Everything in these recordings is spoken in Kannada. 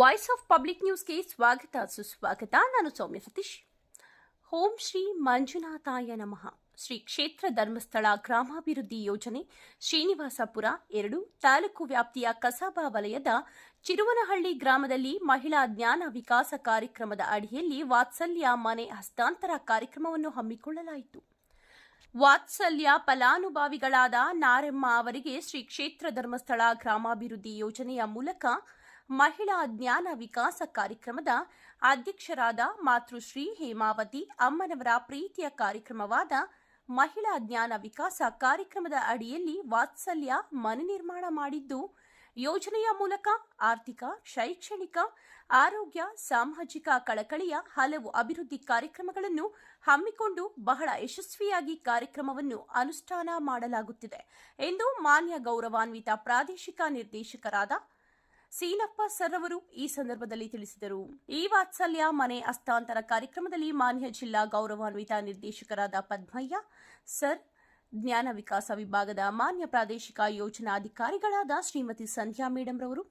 ವಾಯ್ಸ್ ಆಫ್ ಪಬ್ಲಿಕ್ ನ್ಯೂಸ್ಗೆ ಸ್ವಾಗತ, ಸುಸ್ವಾಗತ. ನಾನು ಸೌಮ್ಯ ಸತೀಶ್. ಓಂ ಶ್ರೀ ಮಂಜುನಾಥಾಯ ನಮಃ. ಶ್ರೀ ಕ್ಷೇತ್ರ ಧರ್ಮಸ್ಥಳ ಗ್ರಾಮಾಭಿವೃದ್ಧಿ ಯೋಜನೆ, ಶ್ರೀನಿವಾಸಪುರ ಎರಡು, ತಾಲೂಕು ವ್ಯಾಪ್ತಿಯ ಕಸಾಬಾ ವಲಯದ ಚಿರುವನಹಳ್ಳಿ ಗ್ರಾಮದಲ್ಲಿ ಮಹಿಳಾ ಜ್ಞಾನ ವಿಕಾಸ ಕಾರ್ಯಕ್ರಮದ ಅಡಿಯಲ್ಲಿ ವಾತ್ಸಲ್ಯ ಮನೆ ಹಸ್ತಾಂತರ ಕಾರ್ಯಕ್ರಮವನ್ನು ಹಮ್ಮಿಕೊಳ್ಳಲಾಯಿತು. ವಾತ್ಸಲ್ಯ ಫಲಾನುಭವಿಗಳಾದ ನಾರಮ್ಮ ಅವರಿಗೆ ಶ್ರೀ ಕ್ಷೇತ್ರ ಧರ್ಮಸ್ಥಳ ಗ್ರಾಮಾಭಿವೃದ್ಧಿ ಯೋಜನೆಯ ಮೂಲಕ ಮಹಿಳಾ ಜ್ಞಾನ ವಿಕಾಸ ಕಾರ್ಯಕ್ರಮದ ಅಧ್ಯಕ್ಷರಾದ ಮಾತೃಶ್ರೀ ಹೇಮಾವತಿ ಅಮ್ಮನವರ ಪ್ರೀತಿಯ ಕಾರ್ಯಕ್ರಮವಾದ ಮಹಿಳಾ ಜ್ಞಾನ ವಿಕಾಸ ಕಾರ್ಯಕ್ರಮದ ಅಡಿಯಲ್ಲಿ ವಾತ್ಸಲ್ಯ ಮನೆ ನಿರ್ಮಾಣ ಮಾಡಿದ್ದು, ಯೋಜನೆಯ ಮೂಲಕ ಆರ್ಥಿಕ, ಶೈಕ್ಷಣಿಕ, ಆರೋಗ್ಯ, ಸಾಮಾಜಿಕ ಕಳಕಳಿಯ ಹಲವು ಅಭಿವೃದ್ಧಿ ಕಾರ್ಯಕ್ರಮಗಳನ್ನು ಹಮ್ಮಿಕೊಂಡು ಬಹಳ ಯಶಸ್ವಿಯಾಗಿ ಕಾರ್ಯಕ್ರಮವನ್ನು ಅನುಷ್ಠಾನ ಮಾಡಲಾಗುತ್ತಿದೆ ಎಂದು ಮಾನ್ಯ ಗೌರವಾನ್ವಿತ ಪ್ರಾದೇಶಿಕ ನಿರ್ದೇಶಕರಾದ ಸೀನಪ್ಪ ಸರ್ ಅವರು ಈ ಸಂದರ್ಭದಲ್ಲಿ ತಿಳಿಸಿದರು. ಈ ವಾತ್ಸಲ್ಯ ಮನೆ ಹಸ್ತಾಂತರ ಕಾರ್ಯಕ್ರಮದಲ್ಲಿ ಮಾನ್ಯ ಜಿಲ್ಲಾ ಗೌರವಾನ್ವಿತ ನಿರ್ದೇಶಕರಾದ ಪದ್ಮಯ್ಯ, ಸರ್, ಜ್ಞಾನ ವಿಕಾಸ ವಿಭಾಗದ ಮಾನ್ಯ ಪ್ರಾದೇಶಿಕ ಯೋಜನಾಧಿಕಾರಿಗಳಾದ ಶ್ರೀಮತಿ ಸಂಧ್ಯಾ ಮೇಡಂ ರವರು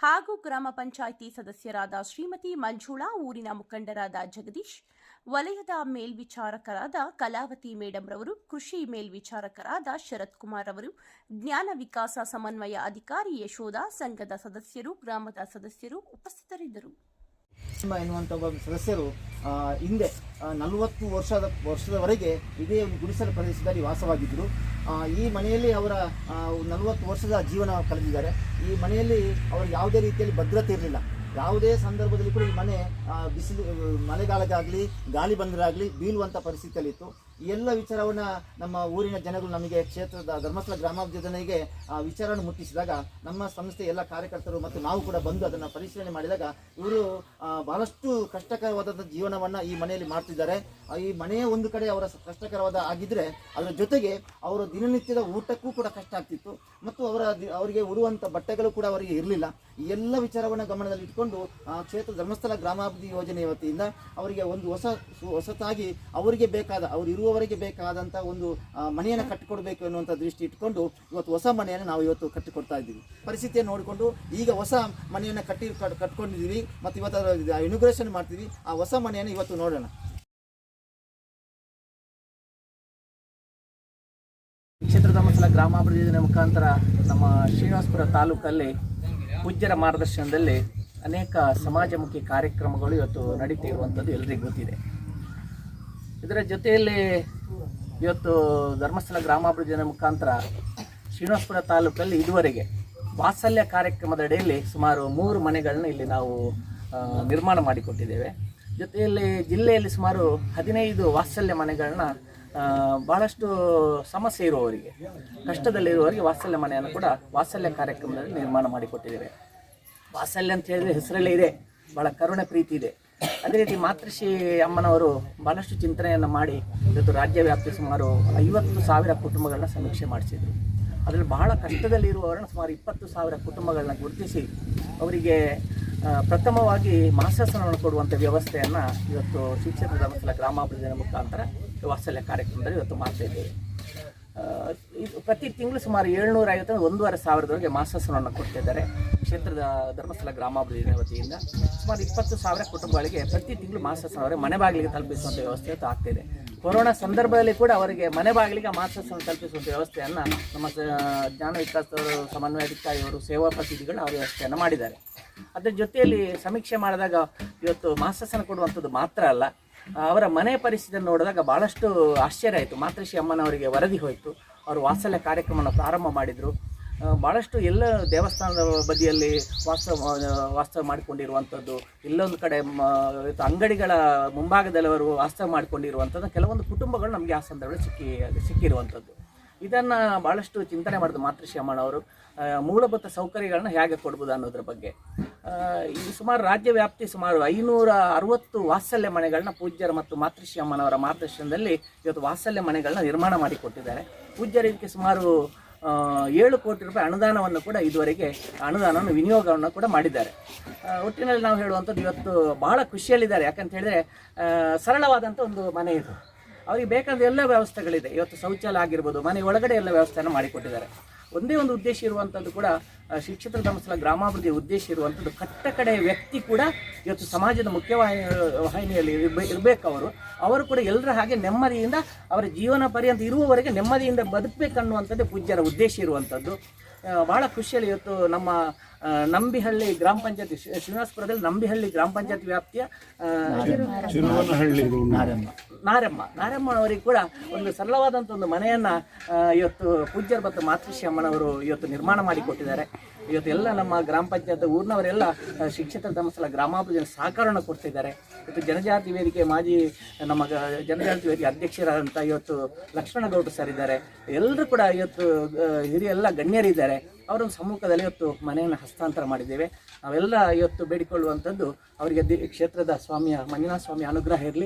ಹಾಗೂ ಗ್ರಾಮ ಪಂಚಾಯಿತಿ ಸದಸ್ಯರಾದ ಶ್ರೀಮತಿ ಮಂಜುಳಾ, ಊರಿನ ಮುಖಂಡರಾದ ಜಗದೀಶ್ ವಲಯದ ಮೇಲ್ವಿಚಾರಕರಾದ ಕಲಾವತಿ ಮೇಡಂ ರವರು, ಕೃಷಿ ಮೇಲ್ವಿಚಾರಕರಾದ ಶರತ್ ಕುಮಾರ್ ಅವರು ಜ್ಞಾನ ವಿಕಾಸ ಸಮನ್ವಯ ಅಧಿಕಾರಿ ಯಶೋಧ, ಸಂಘದ ಸದಸ್ಯರು, ಗ್ರಾಮದ ಸದಸ್ಯರು ಉಪಸ್ಥಿತರಿದ್ದರು. ಎನ್ನುವಂಥ ಒಬ್ಬ ಸದಸ್ಯರು ಹಿಂದೆ ನಲವತ್ತು ವರ್ಷದ, ವರ್ಷದವರೆಗೆ ಇದೇ ಒಂದು ಗುಡಿಸಲು ಪ್ರದೇಶದಲ್ಲಿ ವಾಸವಾಗಿದ್ದರು. ಈ ಮನೆಯಲ್ಲಿ ಅವರ ನಲವತ್ತು ವರ್ಷದ ಜೀವನ ಕಳೆದಿದ್ದಾರೆ. ಈ ಮನೆಯಲ್ಲಿ ಅವರು ಯಾವುದೇ ರೀತಿಯಲ್ಲಿ ಭದ್ರತೆ ಇರಲಿಲ್ಲ. ಯಾವುದೇ ಸಂದರ್ಭದಲ್ಲಿ ಕೂಡ ಈ ಮನೆ ಬಿಸಿಲು ಮಳೆಗಾಲಕ್ಕಾಗಲಿ ಗಾಳಿ ಬಂದರಾಗಲಿ ಬೀಳುವಂಥ ಪರಿಸ್ಥಿತಿಯಲ್ಲಿತ್ತು. ಎಲ್ಲ ವಿಚಾರವನ್ನು ನಮ್ಮ ಊರಿನ ಜನಗಳು ನಮಗೆ ಕ್ಷೇತ್ರದ ಧರ್ಮಸ್ಥಳ ಗ್ರಾಮಾಭಿವೃದ್ಧಿಗೆ ಆ, ವಿಚಾರವನ್ನು ಮುಟ್ಟಿಸಿದಾಗ ನಮ್ಮ ಸಂಸ್ಥೆ ಎಲ್ಲ ಕಾರ್ಯಕರ್ತರು ಮತ್ತು ನಾವು ಕೂಡ ಬಂದು ಅದನ್ನು ಪರಿಶೀಲನೆ ಮಾಡಿದಾಗ ಇವರು ಬಹಳಷ್ಟು ಕಷ್ಟಕರವಾದ ಜೀವನವನ್ನು ಈ ಮನೆಯಲ್ಲಿ ಮಾಡ್ತಿದ್ದಾರೆ. ಈ ಮನೆಯ ಒಂದು ಕಡೆ ಅವರ ಕಷ್ಟಕರವಾದ ಆಗಿದ್ದರೆ ಅದರ ಜೊತೆಗೆ ಅವರ ದಿನನಿತ್ಯದ ಊಟಕ್ಕೂ ಕೂಡ ಕಷ್ಟ ಆಗ್ತಿತ್ತು ಮತ್ತು ಅವರ ಅವರಿಗೆ ಉಡುವಂಥ ಬಟ್ಟೆಗಳು ಕೂಡ ಅವರಿಗೆ ಇರಲಿಲ್ಲ. ಎಲ್ಲ ವಿಚಾರವನ್ನು ಗಮನದಲ್ಲಿ ಇಟ್ಕೊಂಡು ಕ್ಷೇತ್ರ ಧರ್ಮಸ್ಥಳ ಗ್ರಾಮಾಭಿವೃದ್ಧಿ ಯೋಜನೆ ವತಿಯಿಂದ ಅವರಿಗೆ ಒಂದು ಹೊಸ, ಹೊಸತಾಗಿ ಅವರಿಗೆ ಬೇಕಾದ, ಅವರು ಇರುವವರೆಗೆ ಬೇಕಾದಂಥ ಒಂದು ಮನೆಯನ್ನು ಕಟ್ಟಿಕೊಡ್ಬೇಕು ಅನ್ನುವಂಥ ದೃಷ್ಟಿ ಇಟ್ಕೊಂಡು ಇವತ್ತು ಹೊಸ ಮನೆಯನ್ನು ನಾವು ಇವತ್ತು ಕಟ್ಟಿಕೊಡ್ತಾ ಇದ್ದೀವಿ. ಪರಿಸ್ಥಿತಿಯನ್ನು ನೋಡಿಕೊಂಡು ಈಗ ಹೊಸ ಮನೆಯನ್ನು ಕಟ್ಟಿ, ಕಟ್- ಕಟ್ಕೊಂಡಿದ್ದೀವಿ ಮತ್ತು ಇವತ್ತು ಇನುಗ್ರೇಷನ್ ಮಾಡ್ತೀವಿ. ಆ ಹೊಸ ಮನೆಯನ್ನು ಇವತ್ತು ನೋಡೋಣ. ಕ್ಷೇತ್ರ ಗ್ರಾಮಾಭಿವೃದ್ಧಿ ಯೋಜನೆ ಮುಖಾಂತರ ನಮ್ಮ ಶ್ರೀನಿವಾಸಪುರ ತಾಲೂಕಲ್ಲಿ ಪೂಜ್ಯರ ಮಾರ್ಗದರ್ಶನದಲ್ಲಿ ಅನೇಕ ಸಮಾಜಮುಖಿ ಕಾರ್ಯಕ್ರಮಗಳು ಇವತ್ತು ನಡೀತಿರುವಂಥದ್ದು ಎಲ್ಲರಿಗೂ ಗೊತ್ತಿದೆ. ಇದರ ಜೊತೆಯಲ್ಲಿ ಇವತ್ತು ಧರ್ಮಸ್ಥಳ ಗ್ರಾಮಾಭಿವೃದ್ಧಿ ಯೋಜನೆ ಮುಖಾಂತರ ಶ್ರೀನಿವಾಸಪುರ ತಾಲೂಕಲ್ಲಿ ಇದುವರೆಗೆ ವಾತ್ಸಲ್ಯ ಕಾರ್ಯಕ್ರಮದ ಅಡಿಯಲ್ಲಿ ಸುಮಾರು ಮೂರು ಮನೆಗಳನ್ನ ಇಲ್ಲಿ ನಾವು ನಿರ್ಮಾಣ ಮಾಡಿಕೊಟ್ಟಿದ್ದೇವೆ. ಜೊತೆಯಲ್ಲಿ ಜಿಲ್ಲೆಯಲ್ಲಿ ಸುಮಾರು ಹದಿನೈದು ವಾತ್ಸಲ್ಯ ಮನೆಗಳನ್ನ ಭಾಳಷ್ಟು ಸಮಸ್ಯೆ ಇರುವವರಿಗೆ, ಕಷ್ಟದಲ್ಲಿರುವವರಿಗೆ ವಾತ್ಸಲ್ಯ ಮನೆಯನ್ನು ಕೂಡ ವಾತ್ಸಲ್ಯ ಕಾರ್ಯಕ್ರಮದಲ್ಲಿ ನಿರ್ಮಾಣ ಮಾಡಿಕೊಟ್ಟಿದ್ದೇವೆ. ವಾತ್ಸಲ್ಯ ಅಂತ ಹೇಳಿದ್ರೆ ಹೆಸರಲ್ಲೇ ಇದೆ. ಬಹಳ ಕರುಣೆ ಪ್ರೀತಿ ಇದೆ. ಅದೇ ರೀತಿ ಮಾತೃಶ್ರೀ ಅಮ್ಮನವರು ಬಹಳಷ್ಟು ಚಿಂತನೆಯನ್ನು ಮಾಡಿ ಇವತ್ತು ರಾಜ್ಯ ವ್ಯಾಪ್ತಿ ಸುಮಾರು ಐವತ್ತು ಸಾವಿರ ಕುಟುಂಬಗಳನ್ನ ಸಮೀಕ್ಷೆ ಮಾಡಿಸಿದರು. ಅದರಲ್ಲಿ ಬಹಳ ಕಷ್ಟದಲ್ಲಿರುವವರನ್ನು ಸುಮಾರು ಇಪ್ಪತ್ತು ಸಾವಿರ ಕುಟುಂಬಗಳನ್ನ ಗುರುತಿಸಿ ಅವರಿಗೆ ಪ್ರಥಮವಾಗಿ ಮಾಸಾಸನವನ್ನು ಕೊಡುವಂಥ ವ್ಯವಸ್ಥೆಯನ್ನು ಇವತ್ತು ಶಿಕ್ಷಣ ಧರ್ಮಸ್ಥಳ ಗ್ರಾಮಾಭಿವೃದ್ಧಿ ಮುಖಾಂತರ ವಾತ್ಸಲ್ಯ ಕಾರ್ಯಕ್ರಮದಲ್ಲಿ ಇವತ್ತು ಮಾಡ್ತಾ ಇದ್ದೇವೆ. ಇದು ಪ್ರತಿ ತಿಂಗಳು ಸುಮಾರು ಏಳ್ನೂರ ಐವತ್ತು ಒಂದೂವರೆ ಸಾವಿರದವರೆಗೆ ಮಾಸಾಸನವನ್ನು ಕೊಡ್ತಿದ್ದಾರೆ. ಕ್ಷೇತ್ರದ ಧರ್ಮಸ್ಥಳ ಗ್ರಾಮಾಭಿವೃದ್ಧಿ ವತಿಯಿಂದ ಸುಮಾರು ಇಪ್ಪತ್ತು ಸಾವಿರ ಕುಟುಂಬಗಳಿಗೆ ಪ್ರತಿ ತಿಂಗಳು ಮಾಸಾಸನ ಅವರೇ ಮನೆ ಬಾಗಿಲಿಗೆ ತಲುಪಿಸುವಂಥ ವ್ಯವಸ್ಥೆ ಆಗ್ತಿದೆ. ಕೊರೋನಾ ಸಂದರ್ಭದಲ್ಲಿ ಕೂಡ ಅವರಿಗೆ ಮನೆ ಬಾಗಿಲಿಗೆ ಮಾಸಾಸನ ತಲುಪಿಸುವಂಥ ವ್ಯವಸ್ಥೆಯನ್ನು ನಮ್ಮ ಜ್ಞಾನ ವಿಕಾಸದವರು ಸಮನ್ವಯಾಧಿಕಾರಿಯವರು ಸೇವಾ ಪ್ರತಿನಿಧಿಗಳು ಆ ವ್ಯವಸ್ಥೆಯನ್ನು ಮಾಡಿದ್ದಾರೆ. ಅದರ ಜೊತೆಯಲ್ಲಿ ಸಮೀಕ್ಷೆ ಮಾಡಿದಾಗ ಇವತ್ತು ಮಾಸಾಸನ ಕೊಡುವಂಥದ್ದು ಮಾತ್ರ ಅಲ್ಲ ಅವರ ಮನೆ ಪರಿಸ್ಥಿತಿ ನೋಡಿದಾಗ ಭಾಳಷ್ಟು ಆಶ್ಚರ್ಯ ಆಯಿತು. ಮಾತೃಶ್ರೀ ಅಮ್ಮನವರಿಗೆ ವರದಿ ಹೋಯಿತು. ಅವರು ವಾತ್ಸಲ್ಯ ಕಾರ್ಯಕ್ರಮವನ್ನು ಪ್ರಾರಂಭ ಮಾಡಿದರು. ಭಾಳಷ್ಟು ಎಲ್ಲ ದೇವಸ್ಥಾನದ ಬದಿಯಲ್ಲಿ ವಾಸ್ತವ ವಾಸ್ತವ ಮಾಡಿಕೊಂಡಿರುವಂಥದ್ದು, ಇಲ್ಲೊಂದು ಕಡೆ ಅಂಗಡಿಗಳ ಮುಂಭಾಗದಲ್ಲಿ ಅವರು ವಾಸ್ತವ ಮಾಡಿಕೊಂಡಿರುವಂಥದ್ದು, ಕೆಲವೊಂದು ಕುಟುಂಬಗಳು ನಮಗೆ ಆ ಸಂದರ್ಭದಲ್ಲಿ ಸಿಕ್ಕಿ, ಸಿಕ್ಕಿರುವಂಥದ್ದು. ಇದನ್ನು ಭಾಳಷ್ಟು ಚಿಂತನೆ ಮಾಡಿದ್ರು ಅಮ್ಮನವರು ಅವರು. ಮೂಲಭೂತ ಸೌಕರ್ಯಗಳನ್ನ ಹೇಗೆ ಕೊಡ್ಬೋದು ಅನ್ನೋದ್ರ ಬಗ್ಗೆ. ಈ ಸುಮಾರು ರಾಜ್ಯ ವ್ಯಾಪ್ತಿ ಸುಮಾರು ಐನೂರ ಅರವತ್ತು ವಾತ್ಸಲ್ಯ ಮನೆಗಳನ್ನ ಪೂಜ್ಯರು ಮತ್ತು ಮಾತೃಶ್ರೀ ಅಮ್ಮನವರ ಮಾರ್ಗದರ್ಶನದಲ್ಲಿ ಇವತ್ತು ವಾತ್ಸಲ್ಯ ಮನೆಗಳನ್ನ ನಿರ್ಮಾಣ ಮಾಡಿಕೊಟ್ಟಿದ್ದಾರೆ ಪೂಜ್ಯರಿಗೆ ಸುಮಾರು ಆ, ಏಳು ಕೋಟಿ ರೂಪಾಯಿ ಅನುದಾನವನ್ನು ಕೂಡ ಇದುವರೆಗೆ ಅನುದಾನವನ್ನು ವಿನಿಯೋಗವನ್ನು ಕೂಡ ಮಾಡಿದ್ದಾರೆ. ಒಟ್ಟಿನಲ್ಲಿ ನಾವು ಹೇಳುವಂಥದ್ದು ಇವತ್ತು ಬಹಳ ಖುಷಿಯಲ್ಲಿದ್ದಾರೆ. ಯಾಕಂತ ಹೇಳಿದ್ರೆ ಸರಳವಾದಂಥ ಒಂದು ಮನೆ ಇದು. ಅವರಿಗೆ ಬೇಕಾದ ಎಲ್ಲ ವ್ಯವಸ್ಥೆಗಳಿದೆ. ಇವತ್ತು ಶೌಚಾಲಯ ಆಗಿರ್ಬೋದು, ಮನೆ ಒಳಗಡೆ ಎಲ್ಲ ವ್ಯವಸ್ಥೆಯನ್ನು ಮಾಡಿಕೊಟ್ಟಿದ್ದಾರೆ. ಒಂದೇ ಒಂದು ಉದ್ದೇಶ ಇರುವಂಥದ್ದು ಕೂಡ ಶಿಕ್ಷಿತ ಧರ್ಮಸ್ಥಳ ಗ್ರಾಮಾಭಿವೃದ್ಧಿಯ ಉದ್ದೇಶ ಇರುವಂಥದ್ದು ಕಟ್ಟ ಕಡೆ ವ್ಯಕ್ತಿ ಕೂಡ ಇವತ್ತು ಸಮಾಜದ ಮುಖ್ಯವಾಹಿನಿ ವಾಹಿನಿಯಲ್ಲಿ ಇರಬೇಕು ಅವರು ಅವರು ಕೂಡ ಎಲ್ಲರ ಹಾಗೆ ನೆಮ್ಮದಿಯಿಂದ ಅವರ ಜೀವನ ಪರ್ಯಂತ ಇರುವವರೆಗೆ ನೆಮ್ಮದಿಯಿಂದ ಬದುಕಬೇಕನ್ನುವಂಥದ್ದೇ ಪೂಜ್ಯರ ಉದ್ದೇಶ ಇರುವಂಥದ್ದು ಬಹಳ ಖುಷಿಯಲ್ಲಿ ಇವತ್ತು ನಮ್ಮ ನಂಬಿಹಳ್ಳಿ ಗ್ರಾಮ ಪಂಚಾಯತಿ ಶ್ರೀನಿವಾಸಪುರದಲ್ಲಿ ನಂಬಿಹಳ್ಳಿ ಗ್ರಾಮ ಪಂಚಾಯತಿ ವ್ಯಾಪ್ತಿಯ ನಾರಮ್ಮ. ನಾರಮ್ಮ. ನಾರಮ್ಮ. ಅವರಿಗೆ ಕೂಡ ಒಂದು ಸರಳವಾದಂಥ ಒಂದು ಮನೆಯನ್ನ ಇವತ್ತು ಪೂಜ್ಯರ ಮತ್ತು ಮಾತೃಶ್ರೀ ಅಮ್ಮನವರು ಇವತ್ತು ನಿರ್ಮಾಣ ಮಾಡಿಕೊಟ್ಟಿದ್ದಾರೆ ಇವತ್ತು ಎಲ್ಲ ನಮ್ಮ ಗ್ರಾಮ ಪಂಚಾಯತ್ ಊರಿನವರೆಲ್ಲ ಶಿಕ್ಷಿತ ಧರ್ಮಸ್ಥಳ ಗ್ರಾಮಾಭಿವೃದ್ಧಿ ಸಹಕಾರವನ್ನು ಕೊಡ್ತಿದ್ದಾರೆ. ಇವತ್ತು ಜನಜಾತಿ ವೇದಿಕೆ ಮಾಜಿ ನಮ್ಮ ಜನಜಾತಿ ವೇದಿಕೆ ಅಧ್ಯಕ್ಷರಾದಂಥ ಇವತ್ತು ಲಕ್ಷ್ಮಣಗೌಡರು ಸರ್ ಇದ್ದಾರೆ. ಎಲ್ಲರೂ ಕೂಡ ಇವತ್ತು ಹಿರಿಯ ಎಲ್ಲ ಗಣ್ಯರಿದ್ದಾರೆ ಅವರ ಸಮ್ಮುಖದಲ್ಲಿ ಇವತ್ತು ಮನೆಯನ್ನು ಹಸ್ತಾಂತರ ಮಾಡಿದ್ದೇವೆ. ನಾವೆಲ್ಲ ಇವತ್ತು ಬೇಡಿಕೊಳ್ಳುವಂಥದ್ದು ಅವರಿಗೆ ಕ್ಷೇತ್ರದ ಸ್ವಾಮಿಯ, ಮಂಜುನಾಥ ಸ್ವಾಮಿ ಅನುಗ್ರಹ ಇರಲಿ.